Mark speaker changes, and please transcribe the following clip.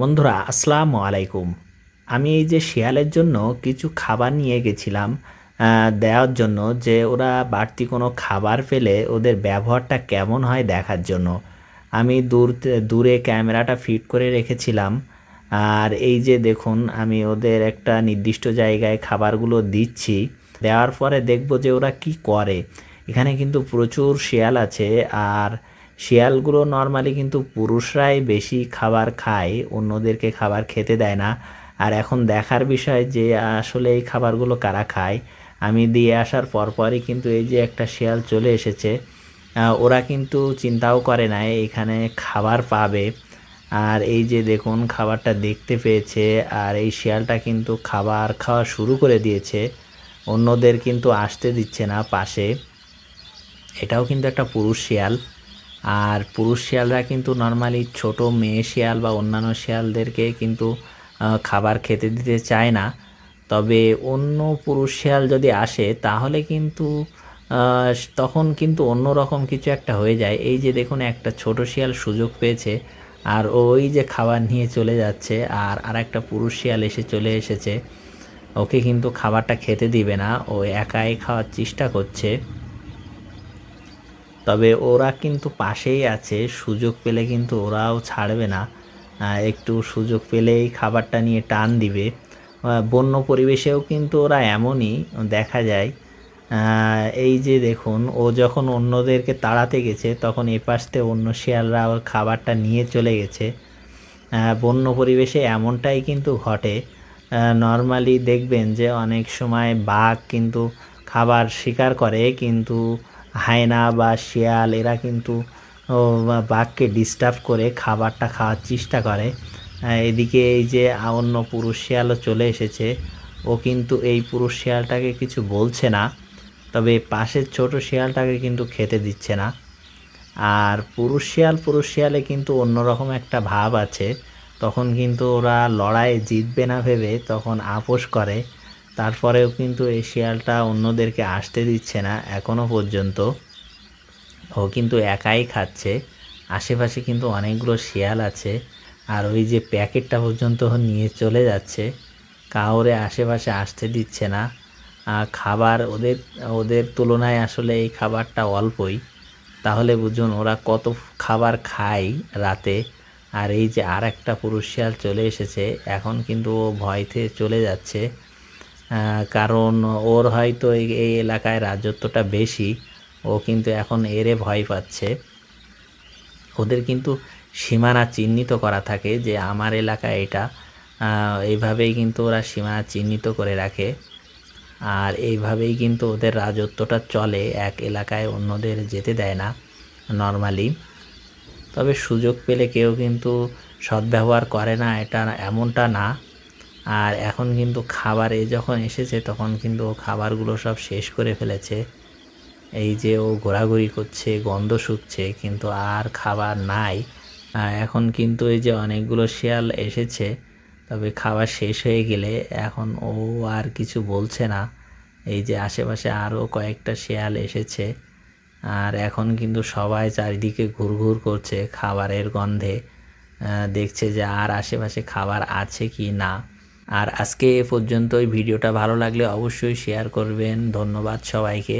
Speaker 1: বন্ধুরা, আসসালামু আলাইকুম। আমি এই যে শিয়ালের জন্য কিছু খাবার নিয়ে গেছিলাম দেওয়ার জন্য যে ওরা বাড়তি কোনো খাবার পেলে ওদের ব্যবহারটা কেমন হয় দেখার জন্য। আমি দূর, দূরে ক্যামেরাটা ফিট করে রেখেছিলাম, আর এই যে দেখুন, আমি ওদের একটা নির্দিষ্ট জায়গায় খাবারগুলো দিচ্ছি। দেওয়ার পরে দেখব যে ওরা কি করে। এখানে কিন্তু প্রচুর শিয়াল আছে, আর শিয়ালগুলো নর্মালি কিন্তু পুরুষরাই বেশি খাবার খায়, অন্যদেরকে খাবার খেতে দেয় না। আর এখন দেখার বিষয় যে আসলে এই খাবারগুলো কারা খায়, আমি দিয়ে আসার পরপরই কিন্তু এই যে একটা শিয়াল চলে এসেছে ওরা কিন্তু চিন্তাও করে না, এখানে খাবার পাবে। আর এই যে দেখুন, খাবারটা দেখতে পেয়েছে, আর এই শিয়ালটা কিন্তু খাবার খাওয়া শুরু করে দিয়েছে। অন্যদের কিন্তু আসতে দিচ্ছে না পাশে। এটাও কিন্তু একটা পুরুষ শিয়াল। আর পুরুষ শিয়ালরা কিন্তু নর্মালি ছোট মেয়ে শিয়াল বা অন্যান্য শিয়ালদেরকে কিন্তু খাবার খেতে দিতে চায় না। তবে অন্য পুরুষ শিয়াল যদি আসে, তাহলে কিন্তু তখন কিন্তু অন্য রকম কিছু একটা হয়ে যায়। এই যে দেখুন, একটা ছোট শিয়াল সুযোগ পেয়েছে, আর ওই যে খাবার নিয়ে চলে যাচ্ছে, আর আর একটা পুরুষ শিয়াল এসে চলে এসেছে। ওকে কিন্তু খাবারটা খেতে দিবে না, ও একাই খাওয়ার চেষ্টা করছে। তবে ওরা কিন্তু পাশেই আছে, সুযোগ পেলে কিন্তু ওরাও ছাড়বে না। একটু সুযোগ পেলেই খাবারটা নিয়ে টান দিবে। বন্য পরিবেশেও কিন্তু ওরা এমনই দেখা যায়। এই যে দেখুন, ও যখন অন্যদেরকে তাড়াতে গেছে, তখন এ পাশ অন্য শিয়ালরা ওর খাবারটা নিয়ে চলে গেছে। বন্য পরিবেশে এমনটাই কিন্তু ঘটে। নর্মালি দেখবেন যে অনেক সময় বাঘ কিন্তু খাবার শিকার করে, কিন্তু হায়না বা শিয়াল, এরা কিন্তু বাঘকে ডিস্টার্ব করে খাবারটা খাওয়ার চেষ্টা করে। এদিকে এই যে অন্য পুরুষ শিয়ালও চলে এসেছে। ও কিন্তু এই পুরুষ শিয়ালটাকে কিছু বলছে না, তবে পাশের ছোট শিয়ালটাকে কিন্তু খেতে দিচ্ছে না। আর পুরুষ শিয়াল, পুরুষ শিয়ালে কিন্তু অন্যরকম একটা ভাব আছে। তখন কিন্তু ওরা লড়াই জিতবে না ভেবে তখন আপোষ করে। তারপরেও কিন্তু এই শিয়ালটা অন্যদেরকে আসতে দিচ্ছে না এখনও পর্যন্ত। ও কিন্তু একাই খাচ্ছে। আশেপাশে কিন্তু অনেকগুলো শিয়াল আছে। আর ওই যে প্যাকেটটা পর্যন্ত নিয়ে চলে যাচ্ছে। কাউরে আশেপাশে আসতে দিচ্ছে না। খাবার ওদের ওদের তুলনায় আসলে এই খাবারটা অল্পই। তাহলে বুঝুন ওরা কত খাবার খায় রাতে। আর এই যে আর একটা পুরুষ শিয়াল চলে এসেছে। এখন কিন্তু ও ভয়তে চলে যাচ্ছে। কারণ ওর হয়তো এই এলাকায় রাজত্বটা বেশি। ও কিন্তু এখন এরে ভয় পাচ্ছে। ওদের কিন্তু সীমানা চিহ্নিত করা থাকে যে আমার এলাকায় এটা। এইভাবেই কিন্তু ওরা সীমানা চিহ্নিত করে রাখে। আর এইভাবেই কিন্তু ওদের রাজত্বটা চলে। এক এলাকায় অন্যদের যেতে দেয় না নর্মালি তবে সুযোগ পেলে কেউ কিন্তু সদ্ব্যবহার করে না, এটা এমনটা না। আর এখন কিন্তু খাবারে যখন এসেছে তখন কিন্তু ও খাবারগুলো সব শেষ করে ফেলেছে। এই যে ও ঘোরাঘুরি করছে, গন্ধ শুকছে, কিন্তু আর খাবার নাই। এখন কিন্তু এই যে অনেকগুলো শিয়াল এসেছে, তবে খাবার শেষ হয়ে গেলে এখন ও আর কিছু বলছে না। এই যে আশেপাশে আরও কয়েকটা শিয়াল এসেছে, আর এখন কিন্তু সবাই চারিদিকে ঘুরঘুর করছে খাবারের গন্ধে। দেখছে যে আর আশেপাশে খাবার আছে কি না। আর আজকে এ পর্যন্ত ওই ভিডিওটা ভালো লাগলে অবশ্যই শেয়ার করবেন। ধন্যবাদ সবাইকে।